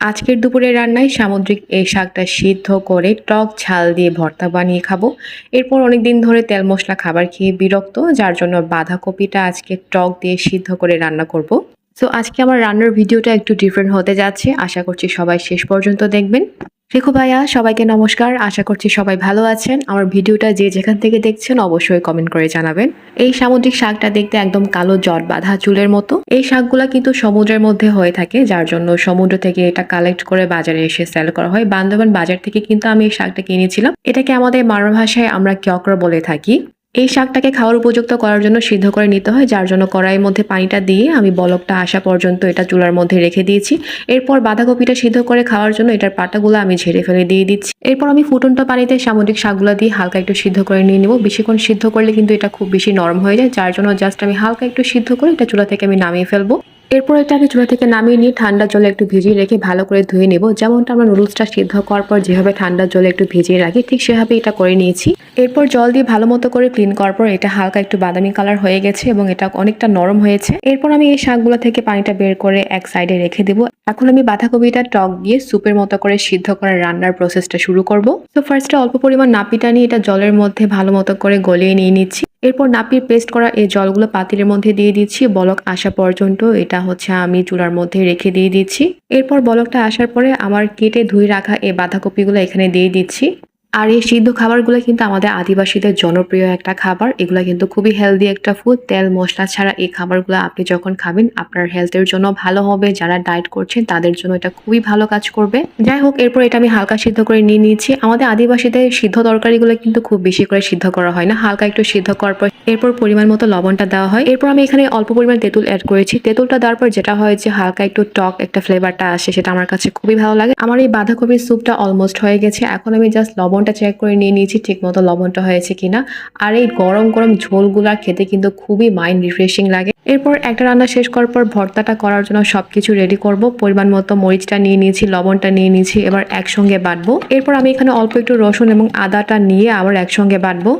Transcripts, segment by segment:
আজকের দুপুরের রান্নায় সামুদ্রিক এই শাকটা সিদ্ধ করে টক ঝাল দিয়ে ভর্তা বানিয়ে খাব। এরপর অনেক দিন ধরে তেল মশলা খাবার খেয়ে বিরক্ত, যার জন্য বাঁধাকপিটা আজকে টক দিয়ে সিদ্ধ করে রান্না করব। সো আজকে আমার রান্নার ভিডিওটা একটু ডিফারেন্ট হতে যাচ্ছে। আশা করছি সবাই শেষ পর্যন্ত দেখবেন। রেখু ভাইয়া, সবাইকে নমস্কার। আশা করছি সবাই ভালো আছেন। আমার ভিডিওটা যে যেখান থেকে দেখছেন অবশ্যই কমেন্ট করে জানাবেন। এই সামুদ্রিক শাকটা দেখতে একদম কালো জট বাঁধা চুলের মতো। এই শাকগুলা কিন্তু সমুদ্রের মধ্যে হয়ে থাকে, যার জন্য সমুদ্র থেকে এটা কালেক্ট করে বাজারে এসে সেল করা হয়। বান্দরবান বাজার থেকে কিন্তু আমি এই শাকটা কিনেছিলাম। এটাকে আমাদের মারো ভাষায় আমরা ক্যকর বলে থাকি। এই শাকটাকে খাওয়ার উপযুক্ত করার জন্য সিদ্ধ করে নিতে হয়, যার জন্য কড়াইয়ের মধ্যে পানিটা দিয়ে আমি বলকটা আসা পর্যন্ত এটা চুলার মধ্যে রেখে দিয়েছি। এরপর বাঁধাকপিটা সিদ্ধ করে খাওয়ার জন্য এটার পাটাগুলো আমি ঝেড়ে ফেলে দিয়ে দিচ্ছি। এরপর আমি ফুটন্ত পানিতে সামুদ্রিক শাকগুলো দিয়ে হালকা একটু সিদ্ধ করে নিয়ে নেব। বেশিক্ষণ সিদ্ধ করলে কিন্তু এটা খুব বেশি নরম হয়ে যায়, যার জন্য জাস্ট আমি হালকা একটু সিদ্ধ করে এটা চুলা থেকে আমি নামিয়ে ফেলব। এরপর এটা আমি চুলা থেকে নামিয়ে নিয়ে ঠান্ডা জলে একটু ভিজিয়ে রেখে ভালো করে ধুয়ে নেব। যেমনটা আমরা নুডলসটা সিদ্ধ করার পর যেভাবে ঠান্ডা জলে একটু ভিজিয়ে রাখি, ঠিক সেভাবে এটা করে নিয়েছি। এরপর জল দিয়ে ভালো মতো করে ক্লিন করার পর এটা হালকা একটু বাদামি কালার হয়ে গেছে এবং এটা অনেকটা নরম হয়েছে। এরপর আমি এই শাকগুলো থেকে পানিটা বের করে এক সাইডে রেখে দেবো। এখন আমি বাঁধাকপিটা টক দিয়ে স্যুপের মতো করে সিদ্ধ করার রান্নার প্রসেসটা শুরু করব। তো ফার্স্টে অল্প পরিমাণ নাপিটা নিয়ে এটা জলের মধ্যে ভালো মতো করে গলিয়ে নিয়ে নিচ্ছি। এরপর নাপির পেস্ট করা এই জলগুলো পাতিলের মধ্যে দিয়ে দিচ্ছি। বলক আসা পর্যন্ত এটা হচ্ছে আমি চুলার মধ্যে রেখে দিয়ে দিচ্ছি। এরপর বলকটা আসার পরে আমার কেটে ধুয়ে রাখা এই বাঁধাকপিগুলো এখানে দিয়ে দিচ্ছি। আর এই সিদ্ধ খাবারগুলো কিন্তু আমাদের আদিবাসীদের জনপ্রিয় একটা খাবার। এগুলো কিন্তু খুবই হেলদি একটা ফুড তেল, মশলা ছাড়া এই খাবারগুলো আপনি যখন খাবেন, আপনার হেলথের জন্য ভালো হবে। যারা ডায়েট করছেন, তাদের জন্য এটা খুবই ভালো কাজ করবে। যাই হোক, এরপর এটা আমি হালকা সিদ্ধ করে নিয়ে নিয়েছি। আমাদের আদিবাসীদের সিদ্ধ তরকারিগুলো কিন্তু খুব বেশি করে সিদ্ধ করা হয় না। হালকা একটু সিদ্ধ করার পর এরপর পরিমাণ মতো লবণটা দেওয়া হয়। এরপর আমি এখানে অল্প পরিমাণ তেঁতুল অ্যাড করেছি। তেঁতুলটা দেওয়ার পর যেটা হয় যে হালকা একটু টক একটা ফ্লেভারটা আসে, সেটা আমার কাছে খুবই ভালো লাগে। আমার এই বাঁধাকপির স্যুপটা অলমোস্ট হয়ে গেছে। এখন আমি জাস্ট লবণটা চেক করে নিয়ে নিয়েছি ঠিক মতো লবণটা হয়েছে কিনা। আর এই গরম গরম ঝোলগুলা খেতে কিন্তু খুবই মাইন্ড রিফ্রেশিং লাগে। এরপর একটা রান্না শেষ করার পর ভর্তাটা করার জন্য সবকিছু রেডি করব। পরিমাণ মতো মরিচটা নিয়ে নিয়েছি, লবণটা নিয়ে নিয়েছি, এবার একসঙ্গে বাটবো। এরপর আমি এখানে অল্প একটু রসুন এবং আদাটা নিয়ে আবার একসঙ্গে বাটবো।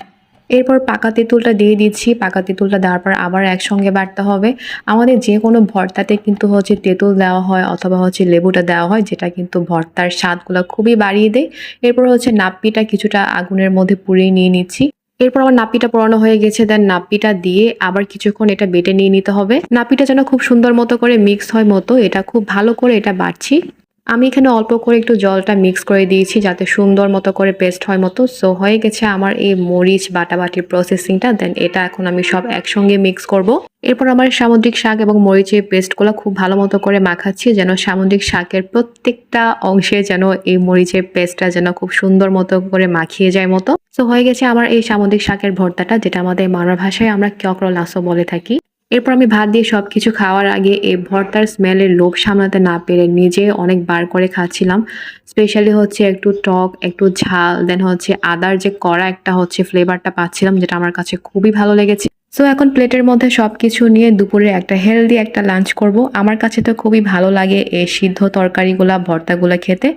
এরপর পাকা তেঁতুলটা দিয়ে দিচ্ছি। পাকা তেঁতুলটা দেওয়ার পর আবার একসঙ্গে বাড়তে হবে। আমাদের যে কোনো ভর্তাতে কিন্তু হচ্ছে তেঁতুল দেওয়া হয় অথবা হচ্ছে লেবুটা দেওয়া হয়, যেটা কিন্তু ভর্তার স্বাদগুলো খুবই বাড়িয়ে দেয়। এরপর হচ্ছে নাপ্পিটা কিছুটা আগুনের মধ্যে পুড়িয়ে নিয়ে নিচ্ছি। এরপর আমার নাপিটা পোড়ানো হয়ে গেছে, দেন নাপিটা দিয়ে আবার কিছুক্ষণ এটা বেটে নিয়ে নিতে হবে। নাপিটা যেন খুব সুন্দর মতো করে মিক্স হয় মতো, এটা খুব ভালো করে এটা বাড়ছি আমি এখানে অল্প করে একটু জলটা মিক্স করে দিয়েছি যাতে সুন্দর মতো করে পেস্ট হয় মতো। সো হয়ে গেছে আমার এই মরিচ বাটাবাটির প্রসেসিংটা দেন এটা এখন আমি সব একসঙ্গে মিক্স করব। এরপর আমার সামুদ্রিক শাক এবং মরিচের পেস্টগুলো খুব ভালো মতো করে মাখাচ্ছি যেন সামুদ্রিক শাকের প্রত্যেকটা অংশে যেন এই মরিচের পেস্টটা যেন খুব সুন্দর মতো করে মাখিয়ে যায় মতো। সো হয়ে গেছে আমার এই সামুদ্রিক শাকের ভর্তাটা, যেটা আমাদের মানব ভাষায় আমরা ক্যকর লাসো বলে থাকি। এরপর আমি ভাত দিয়ে সব কিছু খাওয়ার আগে এই ভর্তার স্মেলের লোভ সামলাতে না পেরে নিজে অনেক বার করে খাচ্ছিলাম। স্পেশালি হচ্ছে একটু টক, একটু ঝাল দেন হচ্ছে আদার যে কড়া একটা হচ্ছে ফ্লেভারটা পাচ্ছিলাম, যেটা আমার কাছে খুবই ভালো লেগেছে। সো এখন প্লেটের মধ্যে সব কিছু নিয়ে দুপুরে একটা হেলদি একটা লাঞ্চ করব। আমার কাছে তো খুবই ভালো লাগে এই সিদ্ধ তরকারিগুলা, ভর্তাগুলো খেতে।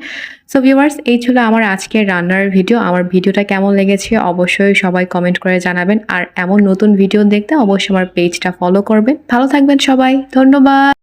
সো ভিউয়ার্স এই ছিল আমার আজকের রান্নার ভিডিও আমার ভিডিওটা কেমন লেগেছে অবশ্যই সবাই কমেন্ট করে জানাবেন। আর এমন নতুন ভিডিও দেখতে অবশ্যই আমার পেজটা ফলো করবেন। ভালো থাকবেন সবাই। ধন্যবাদ।